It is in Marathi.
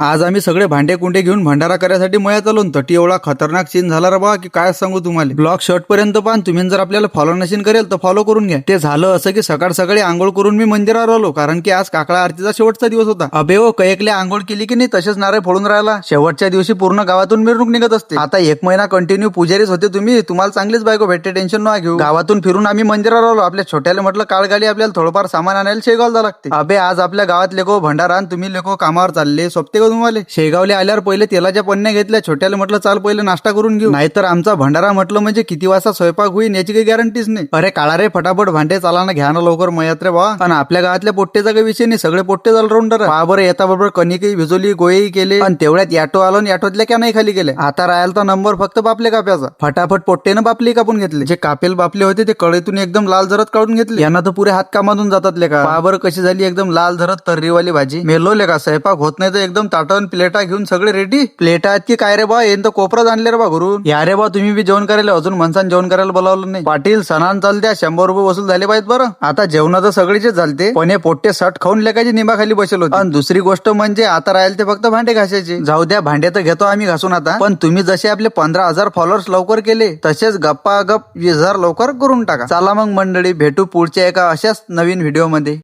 आज आम्ही सगळे भांडे कुंडे घेऊन भंडारा करायसाठी मया चालून तटी एवढा खतरनाक सीन झाला रे बा की काय सांगू तुम्हाला? ब्लॉग शर्ट पर्यंत पान. तुम्ही जर आपल्याला फॉलो नशीन करेल तर फॉलो करून घ्या. ते झालं असं की सकाळ सकाळी आंघोळ करून मी मंदिरावर आलो कारण की आज काकडा आरतीचा शेवटचा दिवस होता. अबे हो, ओ कैकले आंघोळ केली की नाही तसेच नारळ फोडून राहिला. शेवटच्या दिवशी पूर्ण गावातून मिरवणूक निघत असते. आता एक महिना कंटिन्यू पुजारीच होते तुम्ही. तुम्हाला चांगलीच बायको भेटते टेन्शन नका घेऊ. गावातून फिरून आम्ही मंदिरावर आलो. आपल्या छोट्याला म्हटलं काळगाडी आपल्याला थोडंफार सामान आणायला शेगावला लागते. अबे आज आपल्या गावात लेको भंडारा आणि तुम्ही लेको कामावर चालले. सोपते हो का तुम्हाला शेगावले आल्यावर पहिले तेलाच्या पन्न्या घेतल्या. छोट्याला म्हटलं चाल पहिले नाश्ता करून घेऊ. नाहीतर आमचा भंडारा म्हटलं म्हणजे किती वाजता स्वयंपाक होईल याची काही गॅरंटीच नाही. अरे काळा रे फटाफट भांडे चालाना घ्या ना लवकर मयात रे बा. आणि आपल्या गावातल्या पोट्टेचा काही विषय नाही सगळे पोट्टे चाल राहून पहा बरं येता बरोबर कणिकही भिजवली गोळी केले. आणि तेवढ्यात ॲटो आलो आणि ॲटोतल्या क्या नाही खाली गेले आता राहायला तर नंबर फक्त बापले काप्याचा. फटाफट पोट्टेनं बापली कापून घेतले. जे कापेल बापले होते ते कळेतून एकदम लाल झरत काढून घेतले. यांना तर पुरे हात कामातून जातात लेका बाबर कशी झाली एकदम लाल झरत तर्रीवाली भाजी. मेलो लेका स्वयंपाक होत नाही तर एकदम ताटण प्लेटा घेऊन सगळे रेडी प्लेटा आहेत की काय रे बा? येईन तर कोपराच आणले रे बा घरून. या रे बा तुम्ही बी जेवण करायला अजून माणसानं जेवण करायला बोलावलं नाही. पाटील सणान चालत्या शंभर रुपये वसूल झाले पाहिजेत बरं. आता जेवण तर सगळीचे झालते. पण हे पोट्टे सट खाऊन लेखाची निंबाखाली बसेल होते. आणि दुसरी गोष्ट म्हणजे आता राहील ते फक्त भांडे घासायचे. जाऊ द्या भांडे तर घेतो आम्ही घासून आता. पण तुम्ही जसे आपले पंधरा हजार फॉलोअर्स लवकर केले तसेच गप्पा गप वीस हजार लवकर करून टाका. चला मग मंडळी भेटू पुढच्या एका अशाच नवीन व्हिडिओमध्ये.